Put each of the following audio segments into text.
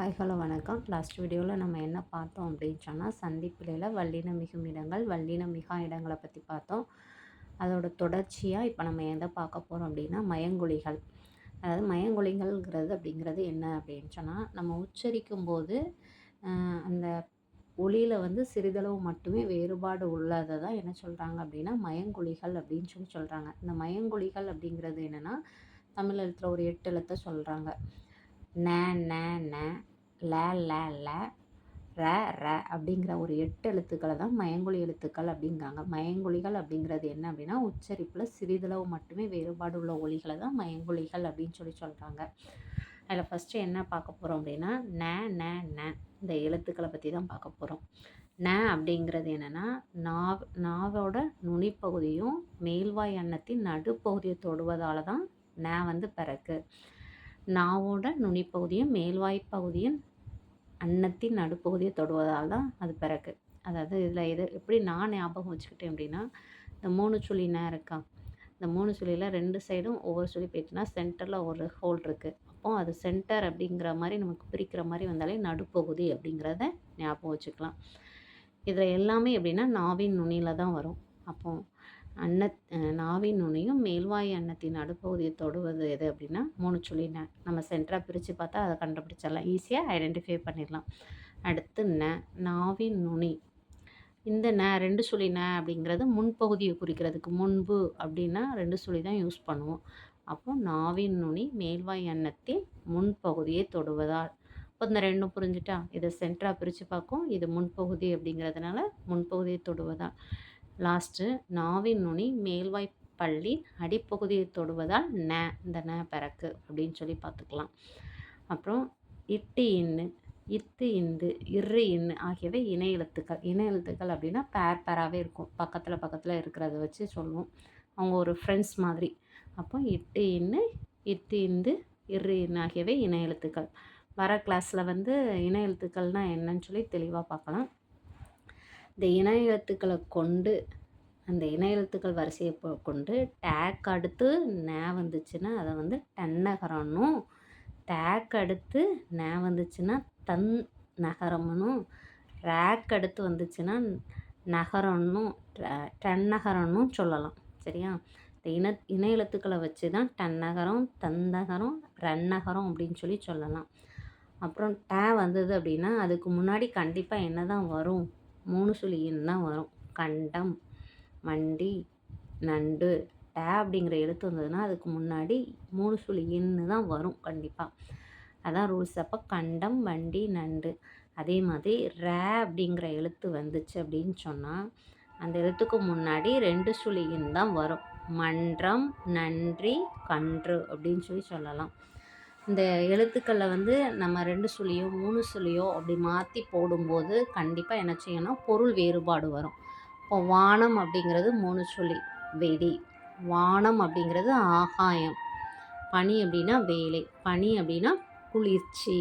Hi hello வணக்கம். Last வீடியோவில் நம்ம என்ன பார்த்தோம் அப்படின்னு சொன்னால் சந்திப்பிலையில் வல்லின மிகும் இடங்கள் வல்லின மிகா இடங்களை பற்றி பார்த்தோம். அதோட தொடர்ச்சியாக இப்போ நம்ம எதை பார்க்க போகிறோம் அப்படின்னா மயங்குழிகள் அதாவது மயங்குழிகள்ங்கிறது அப்படிங்கிறது என்ன அப்படின்னு சொன்னால் நம்ம உச்சரிக்கும் போது அந்த ஒளியில் வந்து சிறிதளவு மட்டுமே வேறுபாடு உள்ளதை தான் என்ன சொல்கிறாங்க அப்படின்னா மயங்குழிகள் அப்படின்னு சொல்லி சொல்கிறாங்க இந்த மயங்குழிகள் அப்படிங்கிறது என்னென்னா தமிழ் எழுத்தில் ஒரு எட்டு எழுத்தை சொல்கிறாங்க ந ந ந ல ல ல ர ர அப்படிங்கிற ஒரு எட்டு எழுத்துக்களை தான் மயங்கொழி எழுத்துக்கள் அப்படிங்கிறாங்க. மயங்கொழிகள் அப்படிங்கிறது என்ன அப்படின்னா உச்சரிப்பில் சிறிதளவு மட்டுமே வேறுபாடு உள்ள ஒலிகளை தான் மயங்கொழிகள் அப்படின்னு சொல்லி சொல்கிறாங்க அதில் ஃபஸ்ட்டு என்ன பார்க்க போகிறோம் அப்படின்னா ந ந ந இந்த எழுத்துக்களை பற்றி தான் பார்க்க போகிறோம் ந அப்படிங்கிறது என்னென்னா நாவ் நாவோட நுனிப்பகுதியும் மேல்வாய் அன்னத்தின் நடுப்பகுதியை தொடுவதால் தான் ந வந்து பிறக்கு. நாவோட நுனிப்பகுதியும் மேல்வாய் பகுதியும் அன்னத்தின் நடுப்பகுதியை தொடுவதால் தான் அது பிறகு அதாவது இதில் எது எப்படி நான் ஞாபகம் வச்சுக்கிட்டேன் அப்படின்னா இந்த மூணு சுழினா இருக்கா? இந்த மூணு சுழியில் ரெண்டு சைடும் ஒவ்வொரு சுழி போயிடுச்சுன்னா சென்டரில் ஒரு ஹோல் இருக்குது அப்போ அது சென்டர் அப்படிங்கிற மாதிரி நமக்கு பிரிக்கிற மாதிரி வந்தாலே நடுப்பகுதி அப்படிங்கிறத ஞாபகம் வச்சுக்கலாம். இதில் எல்லாமே எப்படின்னா நாவின் நுனியில் தான் வரும். அப்போது அன்ன நாவின் நுனியும் மேல்வாய் அன்னத்தின் நடுப்பகுதியை தொடுவது எது அப்படின்னா மூணு சுழி ந. நம்ம சென்டராக பிரித்து பார்த்தா அதை கண்டுபிடிச்சிடலாம். ஈஸியாக ஐடென்டிஃபை பண்ணிடலாம். அடுத்து ந. நாவின் நுனி. இந்த ந ரெண்டு சுழி ந அப்படிங்கிறது முன்பகுதியை குறிக்கிறதுக்கு முன்பு அப்படின்னா ரெண்டு சுழி தான் யூஸ் பண்ணுவோம். அப்போ நாவின் நுனி மேல்வாய் அன்னத்தின் முன்பகுதியை தொடுவதால். இப்போ இந்த ரெண்டும் புரிஞ்சுட்டா? இதை சென்டராக பிரித்து பார்க்கும். இது முன்பகுதி அப்படிங்கிறதுனால முன்பகுதியை தொடுவதால். லாஸ்ட்டு நாவின் நுனி மேல்வாய் பள்ளி அடிப்பகுதியை தொடுவதால் ந இந்த ந பிறக்கு அப்படின்னு சொல்லி பார்த்துக்கலாம். அப்புறம் இட்டு இன்னு இத்து இந்து இரு இன்னு ஆகியவை இணை எழுத்துக்கள். இணை எழுத்துக்கள் அப்படின்னா பேர் பேராகவே இருக்கும். பக்கத்தில் பக்கத்தில் இருக்கிறத வச்சு சொல்லுவோம். அவங்க ஒரு ஃப்ரெண்ட்ஸ் மாதிரி. அப்போ இட்டு இன்னு இத்து இந்து இரு இன்னு ஆகியவை இணை எழுத்துக்கள். வர கிளாஸில் வந்து இணை எழுத்துக்கள்னால் என்னன்னு சொல்லி தெளிவாக பார்க்கலாம். இந்த இன எழுத்துக்களை கொண்டு அந்த இன எழுத்துக்கள் வரிசையை கொண்டு டேக் அடுத்து நே வந்துச்சுன்னா அதை வந்து டன்னகரம்னும் டேக் அடுத்து நே வந்துச்சுன்னா தன் நகரம்னும் ரேக் அடுத்து வந்துச்சுன்னா நகரம்னும் டன்னகரம்னும் சொல்லலாம். சரியா? இந்த இன இன எழுத்துக்களை வச்சு தான் டன்னகரம் தந்தகரம் ரன்னகரம் அப்படின்னு சொல்லி சொல்லலாம். அப்புறம் டே வந்தது அப்படின்னா அதுக்கு முன்னாடி கண்டிப்பாக என்ன தான் வரும்? மூணு சுழின்னு தான் வரும்? கண்டம் மண்டி நண்டு டே அப்படிங்கிற எழுத்து வந்ததுன்னா அதுக்கு முன்னாடி மூணு சுழியின்னு தான் வரும் கண்டிப்பாக அதான் ரூல்ஸ் அப்போ கண்டம் வண்டி நண்டு. அதே மாதிரி ரே அப்படிங்கிற எழுத்து வந்துச்சு அப்படின்னு சொன்னால் அந்த எழுத்துக்கு முன்னாடி ரெண்டு சுழியின் தான் வரும். மன்றம் நன்றி கன்று அப்படின்னு சொல்லி சொல்லலாம். இந்த எழுத்துக்களை வந்து நம்ம ரெண்டு சுழியோ மூணு சுழியோ அப்படி மாற்றி போடும்போது கண்டிப்பாக என்ன செய்யணும்? பொருள் வேறுபாடு வரும். இப்போ வானம் அப்படிங்கிறது மூணு சுழி வெடி. வானம் அப்படிங்கிறது ஆகாயம். பனி அப்படின்னா வேலை. பனி அப்படின்னா குளிர்ச்சி.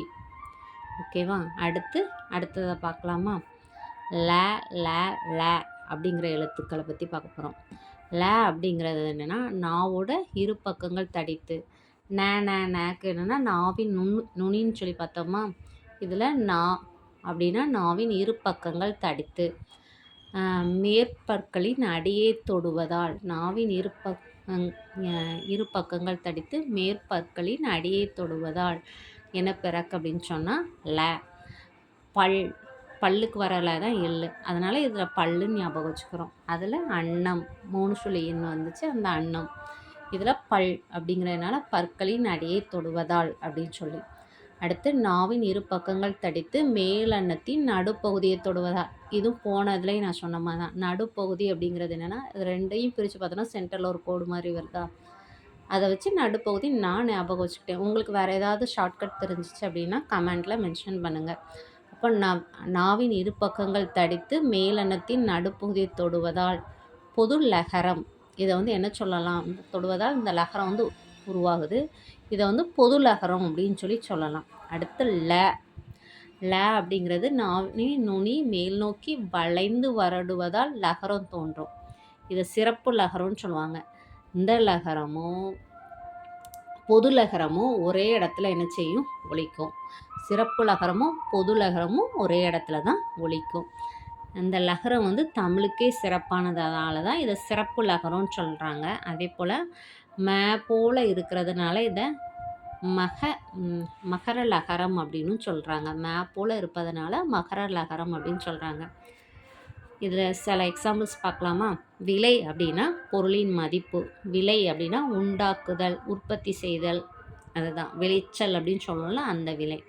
ஓகேவா? அடுத்து அடுத்ததை பார்க்கலாமா? ல ல ல அப்படிங்கிற எழுத்துக்களை பற்றி பார்க்க போகிறோம் ல அப்படிங்கிறது என்னென்னா நாவோட இரு பக்கங்கள் தடித்து. நே நே நேக்கு என்னென்னா நாவின் நுண் நுனின்னு சொல்லி பார்த்தோமா? இதில் நா அப்படின்னா நாவின் இரு பக்கங்கள் தடித்து மேற்பற்களின் அடியே தொடுவதால் நாவின் இரு பக் இரு பக்கங்கள் தடித்து மேற்பற்களின் அடியே தொடுவதால் என்ன பிறக்கு அப்படின்னு சொன்னால் ல. பல் பல்லுக்கு வரல தான் எள்ளு. அதனால் இதில் பல்லுன்னு ஞாபகம் வச்சுக்கிறோம். அதில் அன்னம் மூணு சுழி எண் வந்துச்சு. அந்த அன்னம். இதில் பல் அப்படிங்கிறதுனால பற்களின் அடியை தொடுவதால் அப்படின்னு சொல்லி. அடுத்து நாவின் இரு பக்கங்கள் தடித்து மேலன்னத்தின் நடுப்பகுதியை தொடுவதால் இதுவும் போனதுலேயும் நான் சொன்ன மாதிரி தான். நடுப்பகுதி அப்படிங்கிறது என்னென்னா ரெண்டையும் பிரித்து பார்த்தோன்னா சென்டரில் ஒரு கோடு மாதிரி வருதா? அதை வச்சு நடுப்பகுதி நான் ஞாபகம் வச்சுக்கிட்டேன். உங்களுக்கு வேறு ஏதாவது ஷார்ட்கட் தெரிஞ்சிச்சு அப்படின்னா கமெண்டில் மென்ஷன் பண்ணுங்கள் அப்போ நவ் நாவின் இரு பக்கங்கள் தடித்து மேலன்னத்தின் நடுப்பகுதியை தொடுவதால் பொது லகரம் இதை வந்து என்ன சொல்லலாம்? தொடுவதால் இந்த லகரம் வந்து உருவாகுது. இதை வந்து பொது லகரம் அப்படின்னு சொல்லி சொல்லலாம். அடுத்து ல. ல அப்படிங்கிறது நாவி நுனி மேல் நோக்கி வளைந்து வரடுவதால் லகரம் தோன்றும். இதை சிறப்பு லகரம்னு சொல்லுவாங்க. இந்த லகரமும் பொது லகரமும் ஒரே இடத்துல என்ன செய்யும்? ஒழிக்கும் சிறப்பு லகரமும் பொது லகரமும் ஒரே இடத்துல தான் ஒழிக்கும் அந்த லகரம் வந்து தமிழுக்கே சிறப்பானதால தான் இதை சிறப்பு லகரம்னு சொல்கிறாங்க அதே போல் மே போல் இருக்கிறதுனால இதை மக மகர லகரம் அப்படின்னு சொல்கிறாங்க மே போல் இருப்பதனால மகர லகரம் அப்படின்னு சொல்கிறாங்க இதில் சில எக்ஸாம்பிள்ஸ் பார்க்கலாமா? விலை அப்படின்னா பொருளின் மதிப்பு. விலை அப்படின்னா உண்டாக்குதல் உற்பத்தி செய்தல். அதுதான். விளைச்சல் அப்படின்னு சொல்லணும்ல அந்த விலை.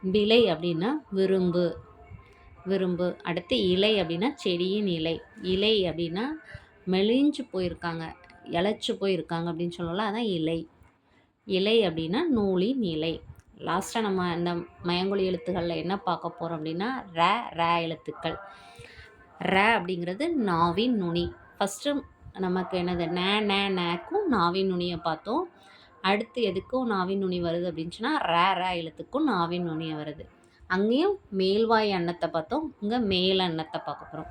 விலை அப்படின்னா விரும்பு. விரும்பு. அடுத்து இலை அப்படின்னா செடியின் இலை. இலை அப்படின்னா மெலிஞ்சு போயிருக்காங்க. இழைச்சி போயிருக்காங்க அப்படின்னு சொல்லலாம். அதான் இலை. இலை அப்படின்னா நூலின் இலை. லாஸ்ட்டாக நம்ம இந்த மயங்கொழி எழுத்துக்களில் என்ன பார்க்க போகிறோம் அப்படின்னா ர ர எழுத்துக்கள். ர அப்படிங்கிறது நாவின் நுனி. ஃபஸ்ட்டு நமக்கு என்னது? நே நே நேக்கும் நாவின் நுனியை பார்த்தோம். அடுத்து எதுக்கும் நாவின் நுனி வருது அப்படின்னு சொன்னால் ரே ரே எழுத்துக்கும் நாவின் நுனியை வருது. அங்கேயும் மேல்வாய் அன்னத்தை பார்த்தோம். இங்கே மேல் அன்னத்தை பார்க்க போகிறோம்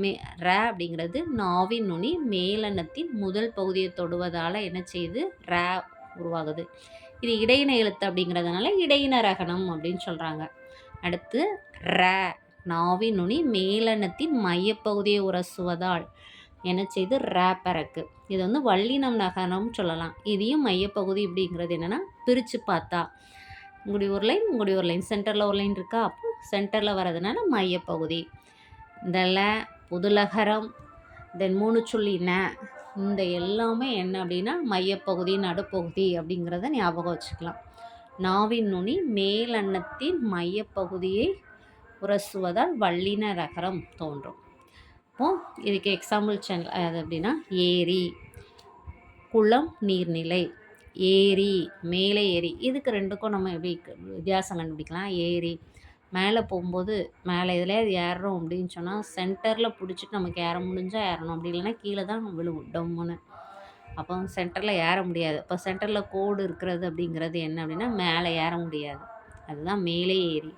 மே ர அப்படிங்கிறது நாவின் நுனி. மேலன்னத்தின் முதல் பகுதியை தொடுவதால் என்ன செய்யுது? ரே உருவாகுது. இது இடையின எழுத்து அப்படிங்கிறதுனால இடையின ரகணம் அப்படின்னு சொல்கிறாங்க அடுத்து ர நாவின் நுனி. மேலன்னத்தின் மையப்பகுதியை உரசுவதால் என்ன செய்து? ரேப்பரக்கு இது வந்து வள்ளினம் நகரம் சொல்லலாம். இதையும் மையப்பகுதி அப்படிங்கிறது என்னென்னா பிரித்து பார்த்தா இங்குடி ஒரு லைன் இங்குடி ஒரு லைன் சென்டரில் ஒரு லைன் இருக்கா? அப்போ சென்டரில் வர்றதுனால மையப்பகுதி. இந்த புதுலகரம் தென் மூணு சொல்லி ந. இந்த எல்லாமே என்ன அப்படின்னா மையப்பகுதி நடுப்பகுதி அப்படிங்கிறத ஞாபகம் வச்சுக்கலாம். நாவின் நுனி மேலன்னத்தின் மையப்பகுதியை உரசுவதால் வள்ளின ரகரம் தோன்றும். இப்போது இதுக்கு எக்ஸாம்பிள் சென் அது அப்படின்னா ஏரி குளம் நீர்நிலை. ஏரி மேலே ஏரி. இதுக்கு ரெண்டுக்கும் நம்ம எப்படி வித்தியாசம் கண்டுபிடிக்கலாம்? ஏரி. மேலே போகும்போது மேலே இதில் ஏறுறோம் அப்படின்னு சொன்னால் சென்டரில் பிடிச்சிட்டு நமக்கு ஏற முடிஞ்சால் ஏறணும். அப்படி இல்லைன்னா கீழே தான் விழுவும் டம்முன்னு. அப்போ சென்டரில் ஏற முடியாது. இப்போ சென்டரில் கோடு இருக்கிறது அப்படிங்கிறது என்ன அப்படின்னா மேலே ஏற முடியாது. அதுதான் மேலே ஏரி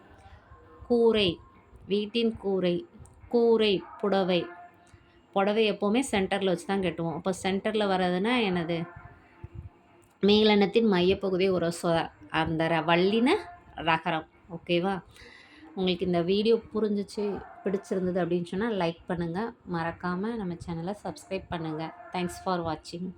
கூரை. வீட்டின் கூரை. கூரை புடவை. புடவை எப்போவுமே சென்டரில் வச்சு தான் கட்டுவோம். அப்போ சென்டரில் வர்றதுன்னா என்னது? மேலனத்தின் மையப்பகுதி ஒரு சொ அந்த ர வள்ளின ரகரம். ஓகேவா உங்களுக்கு இந்த வீடியோ புரிஞ்சிச்சு பிடிச்சிருந்தது அப்படின்னு சொன்னால் லைக் பண்ணுங்கள் மறக்காமல் நம்ம சேனலை சப்ஸ்கிரைப் பண்ணுங்கள் தேங்க்ஸ் ஃபார் வாட்சிங்